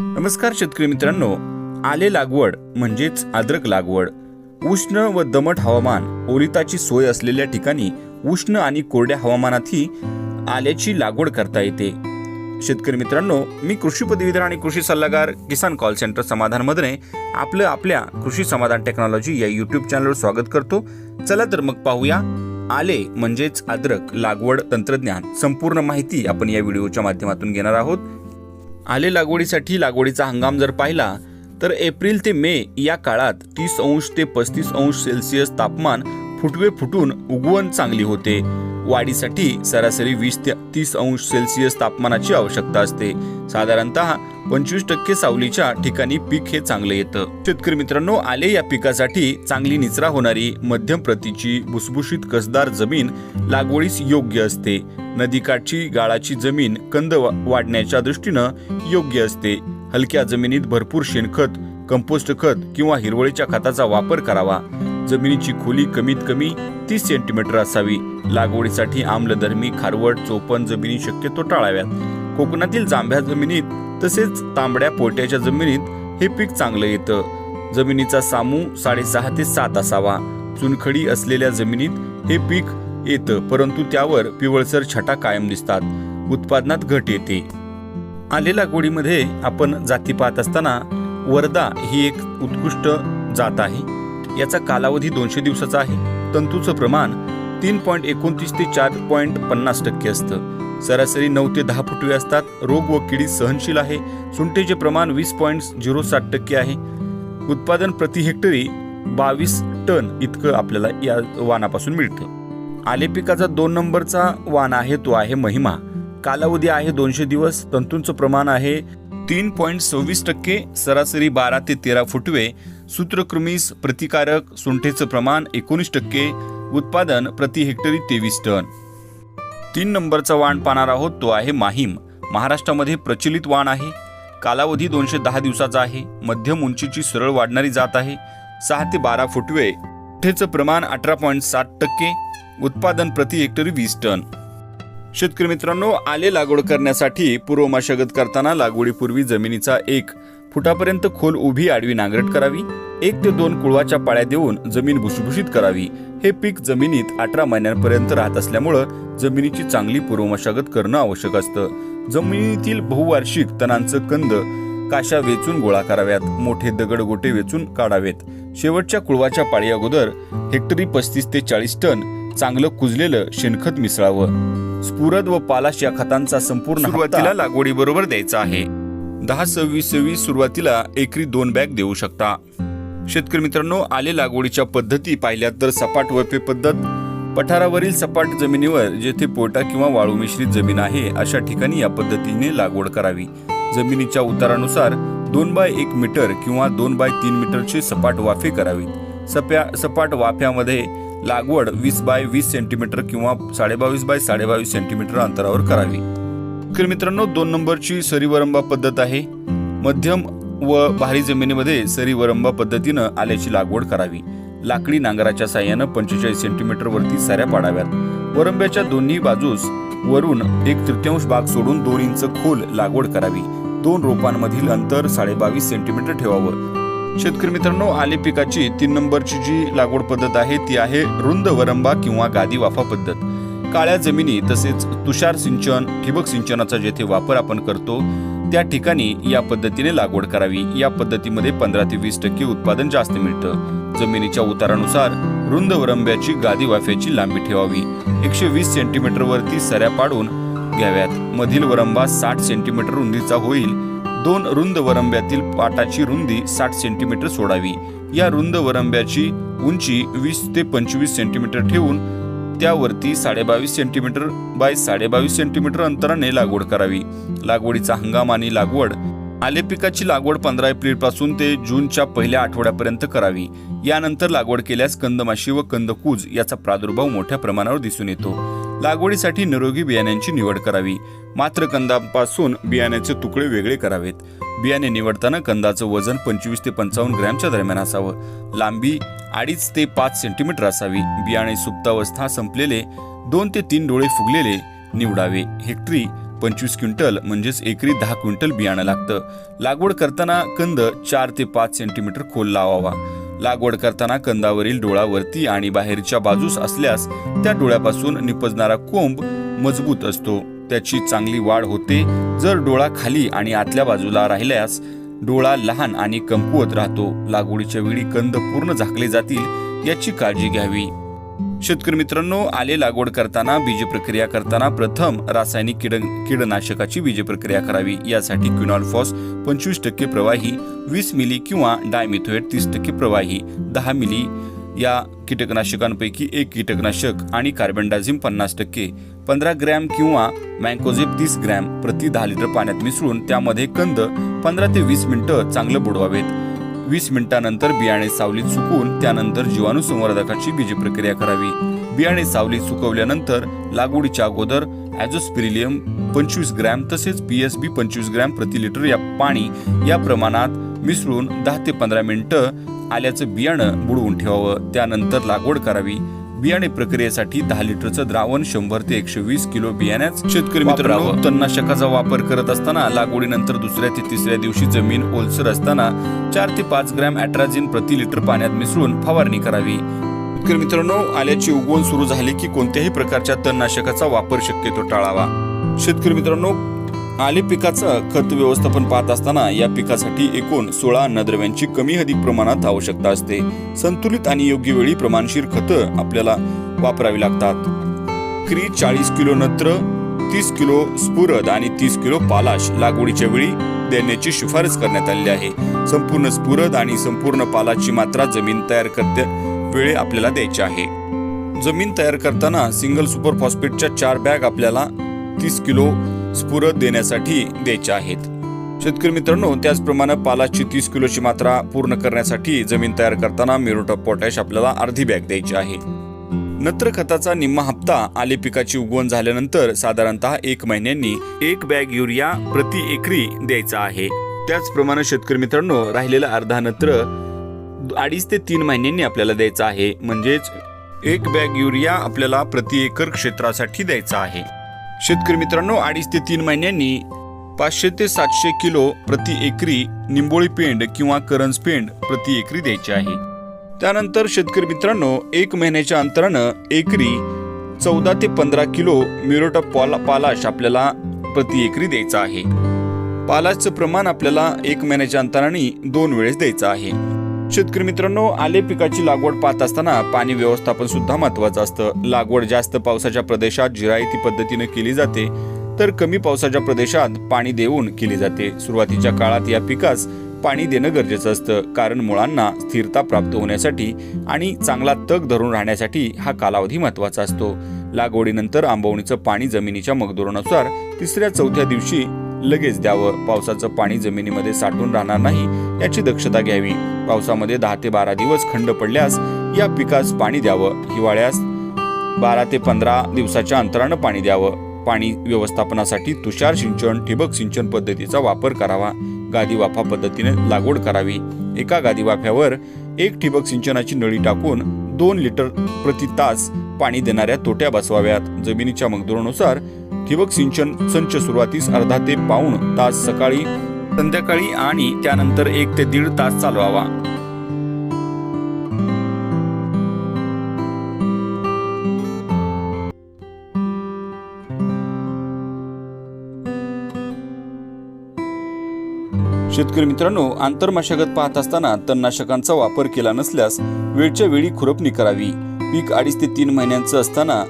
नमस्कार शेतकरी मित्रांनो. आले लागवड म्हणजेच अद्रक लागवड. उष्ण व दमट हवामान ओलिताची सोय असलेल्या ठिकाणी उष्ण आणि कोरड्या हवामानातही आल्याची लागवड करता येते. शेतकरी मित्रांनो मी कृषी पदवीधर आणि कृषी सल्लागार किसान कॉल सेंटर समाधान मधने आपलं आपल्या कृषी समाधान टेक्नॉलॉजी या युट्यूब चॅनलवर स्वागत करतो. चला तर मग पाहूया. आले म्हणजेच अद्रक लागवड तंत्रज्ञान संपूर्ण माहिती आपण या व्हिडिओच्या माध्यमातून घेणार आहोत. आले लागवडीसाठी लागवडीचा हंगाम जर पाहिला तर एप्रिल ते मे या काळात तीस अंश ते पस्तीस अंश सेल्सिअस तापमान फुटवे फुटून उगवण चांगली होते. वाढीसाठी सरासरी वीस ते तीस अंश सेल्सिअस तापमानाची आवश्यकता असते. साधारणतः पंचवीस टक्के सावलीच्या ठिकाणी पीक हे चांगलं येतं. शेतकरी मित्रांनो आले या पिकासाठी चांगली निचरा होणारी मध्यम प्रतीची भुसभुशीत कसदार जमीन लागवडीस योग्य असते. नदीकाठची गाळाची जमीन कंद वाढण्याच्या दृष्टीनं योग्य असते. हलक्या जमिनीत भरपूर शेणखत कंपोस्ट खत किंवा हिरवळीच्या खताचा वापर करावा. जमिनीची खोली कमीत कमी तीस सेंटीमीटर असावी. लागवडीसाठी आम्लधर्मी खारवट चोपण जमिनी शक्यतो टाळाव्यात. कोकणातील जांभ्या जमिनीत तसेच तांबड्या पोट्याच्या जमिनीत हे पीक चांगलं येतं. जमिनीचा सामू साडेसहा ते सात असावा. चुनखडी असलेल्या जमिनीत हे पीक येतं परंतु त्यावर पिवळसर छटा कायम दिसतात. उत्पादनात घट येते. आले लागवडीमध्ये आपण जाती पाहत असताना वर्धा ही एक उत्कृष्ट जात आहे. याचा कालावधी दोनशे दिवसाचा आहे. तंतूचं प्रमाण तीन पॉईंट एकोणतीस ते चार पॉईंट पन्नास टक्के असतं. सरासरी नऊ ते दहा फुटवे असतात. रोग व किडी सहनशील आहे. सुंठेचे प्रमाण वीस पॉईंट झिरो सात टक्के आहे. उत्पादन प्रति हेक्टरी बावीस टन इतकं आपल्याला या वाणापासून मिळतं. आले पिकाचा दोन नंबरचा वाण आहे तो आहे महिमा. कालावधी आहे दोनशे दिवस. तंतूंचं प्रमाण आहे तीन पॉईंट सव्वीस टक्के सरासरी बारा ते तेरा फुटवे सूत्रकृमीस प्रतिकारक सुंठेचं प्रमाण एकोणीस टक्के उत्पादन प्रति हेक्टरी तेवीस टन. तीन नंबरचा वाण पाहणार आहोत तो आहे माहीम. महाराष्ट्रामध्ये प्रचलित वाण आहे. कालावधी दोनशे दहा दिवसाचा आहे. मध्यम उंचीची सरळ वाढणारी जात आहे. सहा ते बारा फुटवे. सुंठेचं प्रमाण अठरा पॉईंट सात टक्के उत्पादन प्रति हेक्टरी वीस टन. शेतकरी मित्रांनो आले लागवड करण्यासाठी पूर्व मशागत करताना लागवडीपूर्वी जमिनीचा एक फुटापर्यंत खोल उभी आडवी नांगरट करावी एक ते दोन कुळवाच्या पाळ्या देऊन जमीन भुसभुशीत करावी. हे पीक जमिनीत अठरा महिन्यांपर्यंत राहत असल्यामुळं जमिनीची चांगली पूर्व मशागत करणं आवश्यक असतं. जमिनीतील बहुवार्षिक तणांचं कंद काशा वेचून गोळा कराव्यात मोठे दगड गोटे वेचून काढावेत. शेवटच्या कुळवाच्या पाळी अगोदर हेक्टरी पस्तीस ते चाळीस टन चांगलं कुजलेलं शेणखत मिसळावं. स्फुरद व पालाश या खतांचा संपूर्ण सुरुवातीला लागवडीबरोबर द्यायचा आहे. दहा सव्वीस सव्वीस सुरुवातीला एकरी दोन बॅग देऊ शकता. शेतकरी मित्रांनो आले लागवडीच्या पद्धती पाहिल्या तर सपाट वरपे पद्धत पठारावरील सपाट जमिनीवर जेथे पोटा किंवा वाळू मिश्रित जमीन आहे अशा ठिकाणी या पद्धतीने लागवड करावी. जमिनीच्या उतारानुसार दोन बाय एक मीटर किंवा दोन बाय तीन मीटरचे सपाट वाफे करावी सप्या सपाट वाफ्यामध्ये लागवड वीस बाय वीस सेंटीमीटर किंवा साडेबावीस बाय साडेबावीस सेंटीमीटर अंतरावर करावी. शेतकरी मित्रांनो दोन नंबरची सरीवरंबा पद्धत आहे. मध्यम व भारी जमिनीमध्ये सरीवरंबा पद्धतीनं आल्याची लागवड करावी. लाकडी नांगराच्या साह्यानं पंचेचाळीस सेंटीमीटर वरती साऱ्या पाडाव्यात. वरंब्याच्या दोन्ही बाजूस वरून एक तृतीयांश भाग सोडून दोन इंच खोल लागवड करावी. दोन रोपांमधील अंतर साडेबावीस सेंटीमीटर ठेवावं. शेतकरी मित्रांनो आले पिकाची तीन नंबरची जी लागवड पद्धत आहे ती आहे रुंद वरंबा किंवा गादी वाफा पद्धत. काळ्या जमिनी तसेच तुषार सिंचन ठिबक सिंचनाचा जेथे वापर आपण करतो त्या ठिकाणी या पद्धतीने लागवड करावी. या पद्धतीमध्ये पंधरा ते वीस टक्के उत्पादन जास्त मिळतं. जमिनीच्या उतारानुसार रुंद वरंब्याची गादी वाफ्याची लांबी ठेवावी. एकशे वीस सेंटीमीटर वरती सऱ्या पाडून घ्याव्यात. मधील वरंबा साठ सेंटीमीटर रुंदीचा होईल. दोन रुंद वरंब्यातील पाटाची रुंदी साठ सेंटीमीटर सोडावी. या रुंद वरंब्याची उंची वीस ते पंचवीस सेंटीमीटर ठेवून त्यावरती साडेबावीस सेंटीमीटर बाय साडेबावीस सेंटीमीटर अंतराने लागवड करावी. लागवडीचा हंगाम आणि लागवड आले पिकाची लागवड पंधरा एप्रिलपासून ते जूनच्या पहिल्या आठवड्यापर्यंत करावी. यानंतर लागवड केल्यास कंदमाशी व कंदकूज याचा प्रादुर्भाव मोठ्या प्रमाणावर दिसून येतो. लागवडीसाठी निरोगी बियाण्यांची निवड करावी. मात्र कंदापासून बियाण्याचे तुकडे वेगळे करावेत. बियाणे निवडताना कंदाचं वजन पंचवीस ते पंचावन्न ग्रॅमच्या दरम्यान असावं. लांबी अडीच ते पाच सेंटीमीटर असावी. बियाणे सुप्तावस्था संपलेले दोन ते तीन डोळे फुगलेले निवडावे. हेक्टरी पंचवीस क्विंटल म्हणजेच एकरी दहा क्विंटल बियाणं लागतं. लागवड करताना कंद चार ते पाच सेंटीमीटर खोल लावावा. लागवड करताना कंदावरील डोळा वरती आणि बाहेरच्या बाजूस असल्यास त्या डोळ्यापासून निपजणारा कोंब मजबूत असतो. त्याची चांगली वाढ होते. जर डोळा खाली आणि आतल्या बाजूला राहिल्यास डोळा लहान आणि कमकुवत राहतो. लागवडीच्या वेळी कंद पूर्ण झाकले जातील याची काळजी घ्यावी. शेतकरी मित्रांनो आले लागवड करताना बीज प्रक्रिया करताना प्रथम रासायनिक किड कीडनाशकाची बीज प्रक्रिया करावी. यासाठी क्विनॉल फॉस पंचवीस टक्के प्रवाही वीस मिली किंवा डायमिथोएट तीस टक्के प्रवाही दहा मिली या कीटकनाशकांपैकी एक कीटकनाशक आणि कार्बनडाझिम पन्नास टक्के पंधरा ग्रॅम किंवा मँकोझेप तीस ग्रॅम प्रति दहा लिटर पाण्यात मिसळून त्यामध्ये कंद पंधरा ते वीस मिनिटं चांगलं बुडवावेत. वीस मिनिटानंतर बियाणे सावलीत सुकवून त्यानंतर जीवाणू संवर्धकाची बीज प्रक्रिया करावी. बियाणे सावलीत सुकवल्यानंतर लागवडीच्या अगोदर ॲझोस्पिरिलियम पंचवीस ग्रॅम तसेच पी एस बी पंचवीस ग्रॅम प्रति लिटर या पाणी या प्रमाणात मिसळून दहा ते पंधरा मिनिटं आल्याचं बियाणं बुडवून ठेवावं. त्यानंतर लागवड करावी. बियाणे प्रक्रियेसाठी दहा लिटरचं द्रावण शंभर ते एकशे वीस किलो बियाण्यात. शेतकरी मित्रांनो तणनाशकाचा वापर करत असताना लागवडीनंतर दुसऱ्या ते तिसऱ्या दिवशी जमीन ओलसर असताना चार ते पाच ग्रॅम ॲट्राझिन प्रति लिटर पाण्यात मिसळून फवारणी करावी. शेतकरी मित्रांनो आल्याची उगवण सुरू झाली की कोणत्याही प्रकारच्या तणनाशकाचा वापर शक्यतो टाळावा. शेतकरी मित्रांनो आले पिकाचं खत व्यवस्थापन पाहत असताना या पिकासाठी एकूण सोळा अन्नद्रव्यांची कमी अधिक प्रमाणात आवश्यकता असते. संतुलित आणि योग्य वेळी प्रमाणशीर खतं आपल्याला वापरावी लागतात. क्री चाळीस किलो नत्र तीस किलो स्फुरद आणि तीस किलो पालाश लागवडीच्या वेळी देण्याची शिफारस करण्यात आलेली आहे. संपूर्ण स्फुरद आणि संपूर्ण पालाची मात्रा जमीन तयार करते वेळे आपल्याला द्यायची आहे. जमीन तयार करताना सिंगल सुपर फॉस्फेटच्या चार बॅग आपल्याला तीस किलो स्फुरद देण्यासाठी द्यायच्या आहेत. शेतकरी मित्रांनो त्याचप्रमाणे पालाची तीस किलोची मात्रा पूर्ण करण्यासाठी जमीन तयार करताना मेरोट ऑफ पोटॅश आपल्याला अर्धी बॅग द्यायची आहे. नत्र खताचा निम्मा हप्ता आले पिकाची उगवण झाल्यानंतर साधारणतः एक महिन्यांनी एक बॅग युरिया प्रति एकरी द्यायचा आहे. त्याचप्रमाणे शेतकरी मित्रांनो राहिलेला अर्धा नत्र अडीच ते तीन महिन्यांनी आपल्याला द्यायचा आहे. म्हणजेच एक बॅग युरिया आपल्याला प्रति एकर क्षेत्रासाठी द्यायचा आहे. शेतकरी मित्रांनो अडीच ते तीन महिन्यांनी पाचशे ते सातशे किलो प्रति एकरी निंबोळी पेंड किंवा करंज पेंड प्रति एकरी द्यायची आहे. त्यानंतर शेतकरी मित्रांनो एक महिन्याच्या अंतरानं एकरी चौदा ते पंधरा किलो मिरोटा पाला पालाश आपल्याला प्रति एकरी द्यायचा आहे. पालाशचं प्रमाण आपल्याला एक महिन्याच्या अंतराने दोन वेळेस द्यायचं आहे. शेतकरी मित्रांनो आले पिकाची लागवड पाहत असताना पाणी व्यवस्थापन सुद्धा महत्वाचं असतं. लागवड जास्त पावसाच्या प्रदेशात जिरायती पद्धतीने केली जाते तर कमी पावसाच्या प्रदेशात पाणी देऊन केली जाते. सुरुवातीच्या काळात या पिकास पाणी देणं गरजेचं असतं कारण मुळांना स्थिरता प्राप्त होण्यासाठी आणि चांगला तग धरून राहण्यासाठी हा कालावधी महत्त्वाचा असतो. लागवडीनंतर आंबवणीचं पाणी जमिनीच्या मगदुरानुसार तिसऱ्या चौथ्या दिवशी लगेच द्यावं. पावसाचं पाणी जमिनीमध्ये साठून राहणार नाही याची दक्षता घ्यावी. पावसामध्ये दहा ते बारा दिवस खंड पडल्यास या पिकास पाणी द्यावं हिवाळ्यास बारा ते पंधरा दिवसाच्या अंतरानं पाणी द्यावं. पाणी व्यवस्थापनासाठी तुषार सिंचन ठिबक सिंचन पद्धतीचा वापर करावा. गादी वाफा पद्धतीने लागवड करावी. एका गादी वाफ्यावर एक ठिबक सिंचनाची नळी टाकून दोन लिटर प्रति तास पाणी देणाऱ्या तोट्या बसवाव्यात. जमिनीच्या मगदुरानुसार ठिबक सिंचन संच सुरुवातीस अर्धा ते पाऊण तास सकाळी संध्याकाळी आणि त्यानंतर एक ते दीड तास चालवावा. शेतकरी मित्रांनो आंतरमशागत पाहत असताना तणनाशकांचा वापर केला नसल्यास वेळच्या वेळी खुरपणी करावी. पीक अडीच ते तीन महिन्यांचं असताना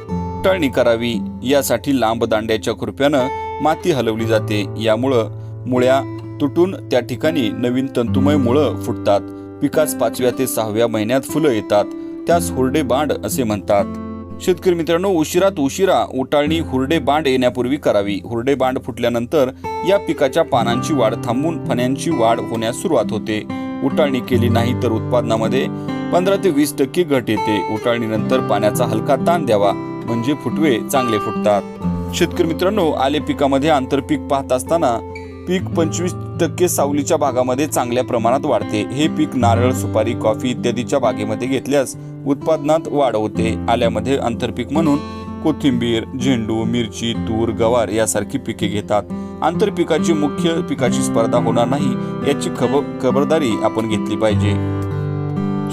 टळणी करावी. यासाठी लांब दांड्याच्या खुरप्यानं माती हलवली जाते. यामुळं मुळ्या तुटून त्या ठिकाणी नवीन तंतुमय मुळं फुटतात. पिकास पाचव्या ते सहाव्या महिन्यात फुलं येतात. त्यास हुरडे बांड असे म्हणतात. शेतकरी मित्रांनो उशिरात उशिरा उटाळणी हुरडे बांड येण्यापूर्वी करावी. हुरडे बांड फुटल्यानंतर या पिकाच्या पानांची वाढ थांबून फण्यांची वाढ होण्यास सुरुवात होते. उटाळणी केली नाही तर उत्पादनामध्ये पंधरा ते वीस टक्के घट येते. उटाळणीनंतर पाण्याचा हलका ताण द्यावा. म्हणजे फुटवे चांगले फुटतात. शेतकरी मित्रांनो आले पिकामध्ये आंतरपीक पाहत असताना पीक पंचवीस टक्के सावलीच्या भागामध्ये चांगल्या प्रमाणात वाढते. हे पीक नारळ सुपारी कॉफी इत्यादीच्या बागेमध्ये घेतल्यास उत्पादनात वाढ होते. आल्यामध्ये आंतरपीक म्हणून कोथिंबीर झेंडू मिरची तूर गवार यासारखी पिके घेतात. आंतरपिकाची मुख्य पिकाची स्पर्धा होणार नाही याची खब खबरदारी आपण घेतली पाहिजे.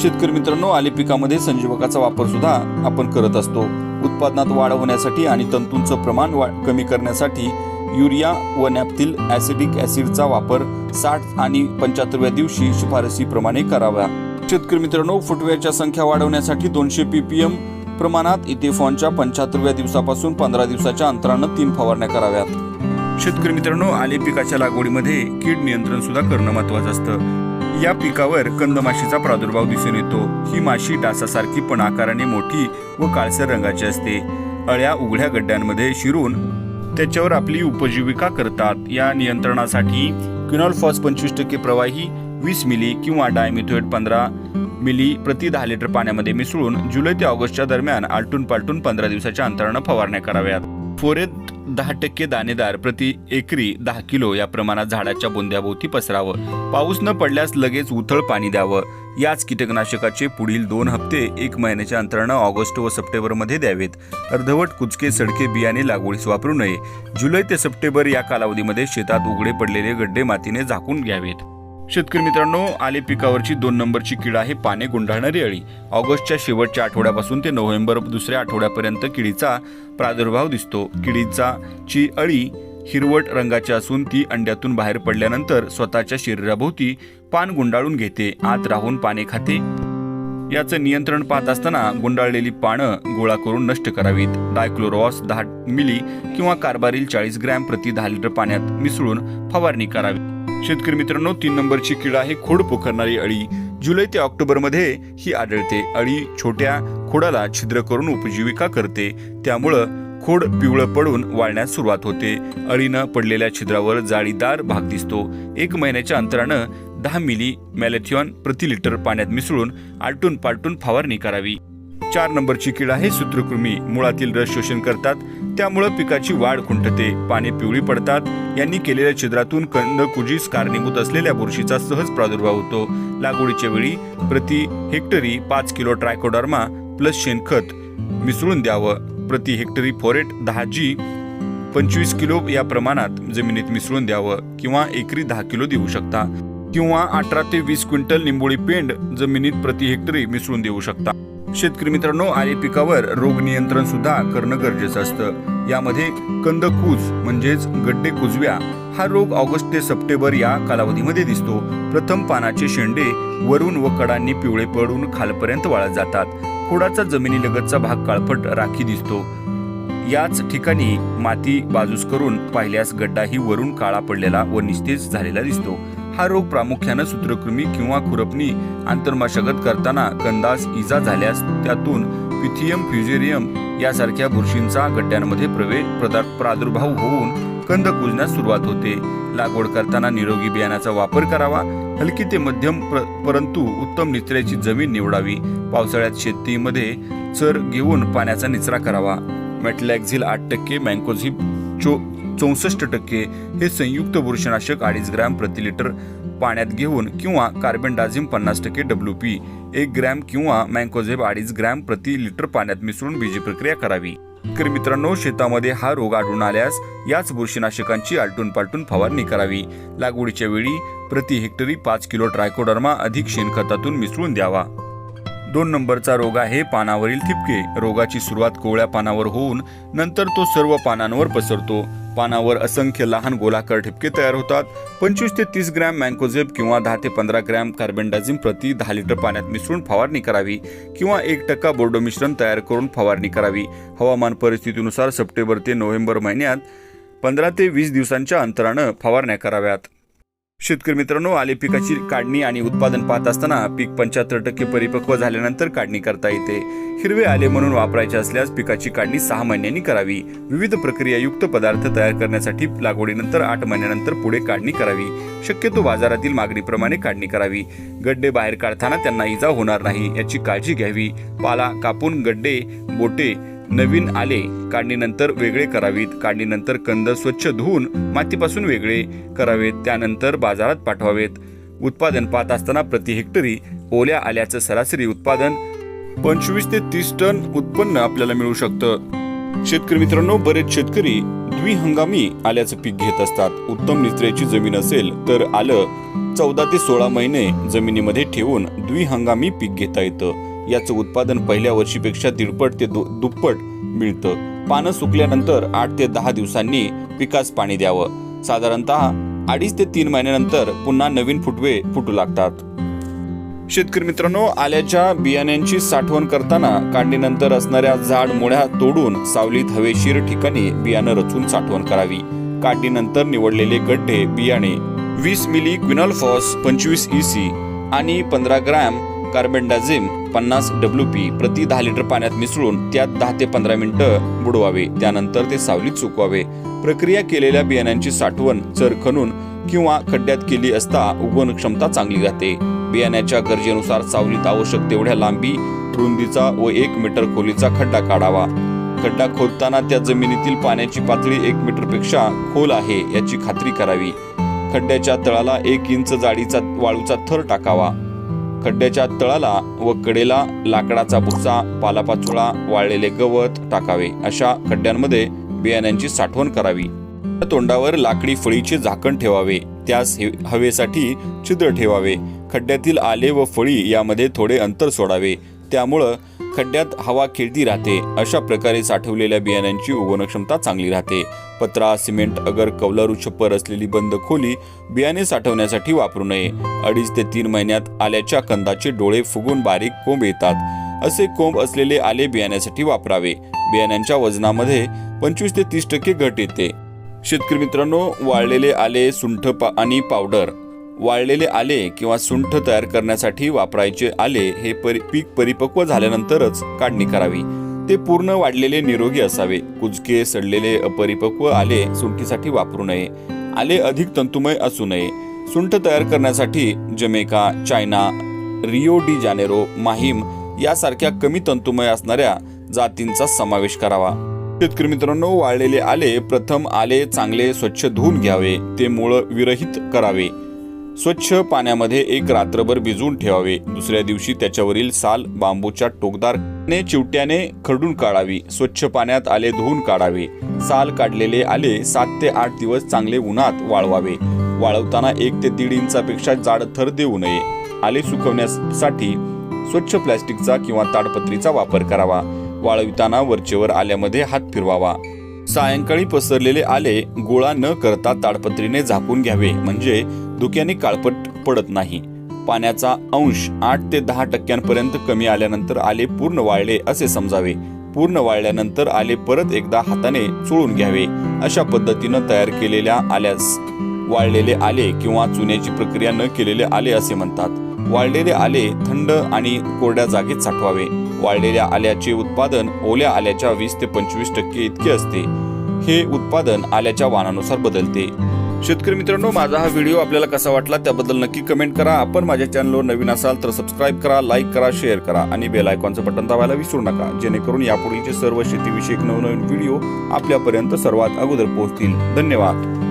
शेतकरी मित्रांनो आले पिकामध्ये संजीवकाचा वापर सुद्धा आपण करत असतो. उत्पादनात वाढ होण्यासाठी आणि तंतूंचं प्रमाण कमी करण्यासाठी युरिया व नॅपथिल ॲसिडिक ॲसिडचा वापर साठ आणि पंच्याहत्तरव्या दिवशी शिफारसीप्रमाणे करावा. शेतकरी मित्रांनो फुटवेअरच्या संख्या वाढवण्यासाठी दोनशे पीपीएम प्रमाणात इथेफॉनच्या पंच्याहत्तरव्या दिवसापासून पंधरा दिवसाच्या अंतरानं तीन फवारण्या कराव्यात. शेतकरी मित्रांनो आले पिकाच्या लागवडीमध्ये कीड नियंत्रण सुद्धा करणं महत्वाचं असतं. या पिकावर कंदमाशीचा प्रादुर्भाव दिसून येतो. ही माशी डासासारखी पण आकाराने मोठी व काळसर रंगाची असते. अळ्या उघड्या गड्ड्यांमध्ये शिरून त्याच्यावर आपली उपजीविका करतात. या नियंत्रणासाठी क्विनॉलफॉस पंचवीस टक्के प्रवाही वीस मिली किंवा डायमिथोएट पंधरा मिली प्रति दहा लिटर पाण्यामध्ये मिसळून जुलै ते ऑगस्टच्या दरम्यान आलटून पालटून पंधरा दिवसाच्या अंतरानं फवारण्या कराव्यात. फोरेत दहा टक्के दाणेदार प्रति एकरी दहा किलो या प्रमाणात झाडाच्या बुंद्याभोवती पसरावं. पाऊस न पडल्यास लगेच उथळ पाणी द्यावं. याच कीटकनाशकाचे पुढील दोन हप्ते एक महिन्याच्या अंतरानं ऑगस्ट व सप्टेंबरमध्ये द्यावेत. अर्धवट कुचके सडके बियाणे लागवडीस वापरू नये. जुलै ते सप्टेंबर या कालावधीमध्ये शेतात उघडे पडलेले गड्डे मातीने झाकून घ्यावेत. शेतकरी मित्रांनो आले पिकावरची दोन नंबरची कीड आहे पाने गुंडाळणारी अळी. ऑगस्टच्या शेवटच्या आठवड्यापासून ते नोव्हेंबर दुसऱ्या आठवड्यापर्यंत किडीचा प्रादुर्भाव दिसतो. किडीचा ची अळी हिरवट रंगाची असून ती अंड्यातून बाहेर पडल्यानंतर स्वतःच्या शरीराभोवती पान गुंडाळून घेते आत राहून पाने खाते. याचं नियंत्रण पाहत असताना गुंडाळलेली पानं गोळा करून नष्ट करावीत. डायक्लोरॉस दहा मिली किंवा कारबारील चाळीस ग्रॅम प्रति दहा लिटर पाण्यात मिसळून फवारणी करावी. शेतकरी मित्रांनो तीन नंबरची कीड आहे खोड पोखरणारी अळी. जुलै ते ऑक्टोबरमध्ये ही आढळते. अळी छोट्या खोडाला छिद्र करून उपजीविका करते. त्यामुळं खोड पिवळं पडून वाळण्यास सुरुवात होते. अळीनं पडलेल्या छिद्रावर जाळीदार भाग दिसतो. एक महिन्याच्या अंतरानं दहा मिली मॅलेथिऑन प्रति लिटर पाण्यात मिसळून आलटून पालटून फवारणी करावी. चार नंबरची कीड आहे सूत्रकृमी. मुळातील रस शोषण करतात. त्यामुळं पिकाची वाढ खुंटते. पाने पिवळी पडतात. यांनी केलेल्या छिद्रातून कंदकुजीस कारणीभूत असलेल्या बुरशीचा सहज प्रादुर्भाव होतो. लागवडीच्या वेळी प्रति हेक्टरी पाच किलो ट्रायकोडर्मा प्लस शेणखत मिसळून द्यावं. प्रति हेक्टरी फॉरेट दहा जी पंचवीस किलो या प्रमाणात जमिनीत मिसळून द्यावं किंवा एकरी दहा किलो देऊ शकता. किंवा अठरा ते वीस क्विंटल निंबोळी पेंड जमिनीत प्रति हेक्टरी मिसळून देऊ शकता. शेतकरी मित्रांनो आले पिकावर रोग नियंत्रण सुद्धा करणं गरजेचं असतं. यामध्ये कंदकूज म्हणजेच गड्डे कुजव्या हा रोग ऑगस्ट ते सप्टेंबर या कालावधीमध्ये दिसतो. प्रथम पानाचे शेंडे वरून व कडांनी पिवळे पडून खालपर्यंत वाळत जातात. खोडाचा जमिनीलगतचा भाग काळपट राखी दिसतो. याच ठिकाणी माती बाजूस करून पाहिल्यास गड्डाही वरून काळा पडलेला व निस्तेज झालेला दिसतो. हा रोग प्रामुख्यानं सूत्रकृमी किंवा खुरपणी आंतरमाशगत करताना कंदास इजा झाल्यास त्यातून पिथियम फ्युजेरियम यासारख्या बुरशींचा गड्ड्यांमध्ये प्रवेश प्रादुर्भाव होऊन कंद कुजण्यास सुरुवात होते. लागवड करताना निरोगी बियाण्याचा वापर करावा हलकी ते मध्यम प्र- परंतु उत्तम निचऱ्याची जमीन निवडावी. पावसाळ्यात शेतीमध्ये चर घेऊन पाण्याचा निचरा करावा. मॅटलॅक्झिल आठ टक्के मँकोझिप चो चौसष्ट टक्के हे संयुक्त बुरशीनाशक अडीच ग्रॅम प्रति लिटर पाण्यात घेऊन किंवा कार्बन डाझिम पन्नास टक्के डब्ल्यू पी एक ग्रॅम किंवा मँकोझेब अडीच ग्रॅम प्रति लिटर पाण्यात मिसळून बीजी प्रक्रिया करावी. तर मित्रांनो शेतामध्ये हा रोग आढळून आल्यास याच बुरशीनाशकांची आलटून पालटून फवारणी करावी. लागवडीच्या वेळी प्रति हेक्टरी पाच किलो ट्रायकोडर्मा अधिक शेणखतातून मिसळून द्यावा. दोन नंबरचा रोग आहे पानावरील ठिपके. रोगाची सुरुवात कोवळ्या पानावर होऊन नंतर तो सर्व पानांवर पसरतो. पानावर असंख्य लहान गोलाकार ठिपके तयार होतात. पंचवीस ते तीस ग्रॅम मँकोझेब किंवा दहा ते पंधरा ग्रॅम कार्बनडाझिम प्रति दहा लिटर पाण्यात मिसळून फवारणी करावी किंवा एक टक्का बोर्डो मिश्रण तयार करून फवारणी करावी. हवामान परिस्थितीनुसार सप्टेंबर ते नोव्हेंबर महिन्यात पंधरा ते वीस दिवसांच्या अंतरानं फवारण्या कराव्यात. शेतकरी मित्रांनो आले पिकाची काढणी आणि उत्पादन पाहत असताना पीक पंच्याहत्तर टक्के परिपक्व झाल्यानंतर काढणी करता येते. हिरवे आले म्हणून वापरायचे असल्यास पिकाची काढणी सहा महिन्यांनी करावी. विविध प्रक्रियायुक्त पदार्थ तयार करण्यासाठी लागवडीनंतर आठ महिन्यानंतर पुढे काढणी करावी. शक्यतो बाजारातील मागणीप्रमाणे काढणी करावी. गड्डे बाहेर काढताना त्यांना इजा होणार नाही याची काळजी घ्यावी. पाला कापून गड्डे बोटे नवीन आले काढणीनंतर वेगळे करावीत. काढणीनंतर कंद स्वच्छ धुवून मातीपासून वेगळे करावेत. त्यानंतर बाजारात पाठवावेत. उत्पादन पाहत असताना प्रति हेक्टरी ओल्या आल्याचं सरासरी उत्पादन पंचवीस ते तीस टन उत्पन्न आपल्याला मिळू शकतं. शेतकरी मित्रांनो बरेच शेतकरी द्विहंगामी आल्याचं पीक घेत असतात. उत्तम निचऱ्याची जमीन असेल तर आलं चौदा ते सोळा महिने जमिनीमध्ये ठेवून द्विहंगामी पीक घेता येतं. याचं उत्पादन पहिल्या वर्षीपेक्षा दीडपट ते दु- दुप्पट मिळतं. पानं सुकल्यानंतर आठ ते दहा दिवसांनी पिकास पाणी द्यावं. साधारणतः अडीच ते तीन महिन्यानंतर पुन्हा नवीन फुटवे फुटू लागतात. शेतकरी मित्रांनो आल्याच्या बियाण्यांची साठवण करताना काढणीनंतर असणाऱ्या झाड मुळ्या तोडून सावलीत हवेशीर ठिकाणी बियाणं रचून साठवण करावी. काढणीनंतर निवडलेले गड्डे बियाणे वीस मिली क्विनॉल्फॉस पंचवीस ईसी आणि पंधरा ग्रॅम कार्बेंडाझिम पन्नास डब्ल्यू पी प्रति दहा लिटर पाण्यात मिसळून त्यात दहा ते पंधरा मिनिटं बुडवावे. त्यानंतर ते सावलीत सुकवावे. प्रक्रिया केलेल्या बियाण्यांची साठवण चर खणून किंवा खड्ड्यात केली असता उगवण क्षमता चांगली राहते. बियाण्याच्या गरजेनुसार सावलीत आवश्यक तेवढ्या लांबी रुंदीचा व एक मीटर खोलीचा खड्डा काढावा. खड्डा खोदताना त्या जमिनीतील पाण्याची पातळी एक मीटरपेक्षा खोल आहे याची खात्री करावी. खड्ड्याच्या तळाला एक इंच जाडीचा वाळूचा थर टाकावा. खड्ड्याच्या तळाला व कडेला लाकडाचा भुसा पालापाचोळा वाळलेले गवत टाकावे. अशा खड्ड्यांमध्ये बियाण्यांची साठवण करावी. तोंडावर लाकडी फळीचे झाकण ठेवावे. त्यास हे- हवेसाठी छिद्र ठेवावे. खड्ड्यातील आले व फळी यामध्ये थोडे अंतर सोडावे. त्यामुळं खड्ड्यात हवा खेळती राहते. अशा प्रकारे साठवलेल्या बियाण्यांची उगवण क्षमता चांगली राहते. पत्रा सिमेंट अगर कौलारू छप्पर असलेली बंद खोली बियाणे साठवण्यासाठी वापरू नये. अडीच ते तीन महिन्यात आल्याच्या कंदाचे डोळे फुगून बारीक कोंब येतात. असे कोंब असलेले आले बियाण्यासाठी वापरावे. बियाण्यांच्या वजनामध्ये पंचवीस ते तीस टक्के घट येते. शेतकरी मित्रांनो वाळलेले आले सुंठ पा आणि पावडर वाळलेले आले किंवा सुंठ तयार करण्यासाठी वापरायचे आले हे परि पीक परिपक्व झाल्यानंतरच काढणी करावी. ते पूर्ण वाढलेले निरोगी असावे. कुजके सडलेले अपरिपक्व आले सुंठीसाठी वापरू नये. आले अधिक तंतुमय असू नये. सुंठ तयार करण्यासाठी Jamaica China Rio de Janeiro Mahim यासारख्या कमी तंतुमय असणाऱ्या जातींचा समावेश करावा. शेतकरी मित्रांनो वाळलेले आले प्रथम आले चांगले स्वच्छ धुवून घ्यावे. ते मूळ विरहित करावे. स्वच्छ पाण्यामध्ये एक रात्रभर भिजवून ठेवावे. दुसऱ्या दिवशी त्याच्यावरील साल बांबूच्या टोकदार ने चिवट्याने खरडून काढावी. स्वच्छ पाण्यात आले धुवून काढावे. साल काढलेले आले सात ते आठ दिवस चांगले उन्हात वाळवावे. वाळवताना एक ते दीड इंचापेक्षा जाड थर देऊ नये. आले सुकवण्यासाठी स्वच्छ प्लॅस्टिकचा किंवा ताडपत्रीचा वापर करावा. वाळविताना वरचेवर आल्यामध्ये हात फिरवावा. सायंकाळी पसरलेले आले गोळा न करता ताडपत्रीने झाकून घ्यावे. म्हणजे धुक्याने काळपट पडत नाही. पाण्याचा अंश आठ ते दहा टक्क्यांपर्यंत कमी आल्यानंतर आले पूर्ण वाळले असे समजावे. पूर्ण वाळल्यानंतर आले परत एकदा हाताने चोळून घ्यावे. अशा पद्धतीनं तयार केलेल्या आल्यास वाळलेले आले किंवा चुन्याची प्रक्रिया न केलेले आले असे म्हणतात. वाळलेले आले थंड आणि कोरड्या जागेत साठवावे. वाळलेल्या आल्याचे उत्पादन ओल्या आल्याच्या वीस ते पंचवीस टक्के इतके असते. हे उत्पादन आल्याच्या वाणानुसार बदलते. शेतकरी मित्रांनो माझा हा व्हिडिओ आपल्याला कसा वाटला त्याबद्दल नक्की कमेंट करा. आपण माझ्या चॅनलवर नवीन असाल तर सबस्क्राईब करा लाईक करा शेअर करा आणि बेल आयकॉनचं बटन दाबायला विसरू नका. जेणेकरून यापुढीलचे सर्व शेतीविषयक नवनवीन व्हिडिओ आपल्यापर्यंत सर्वात अगोदर पोहोचतील. धन्यवाद.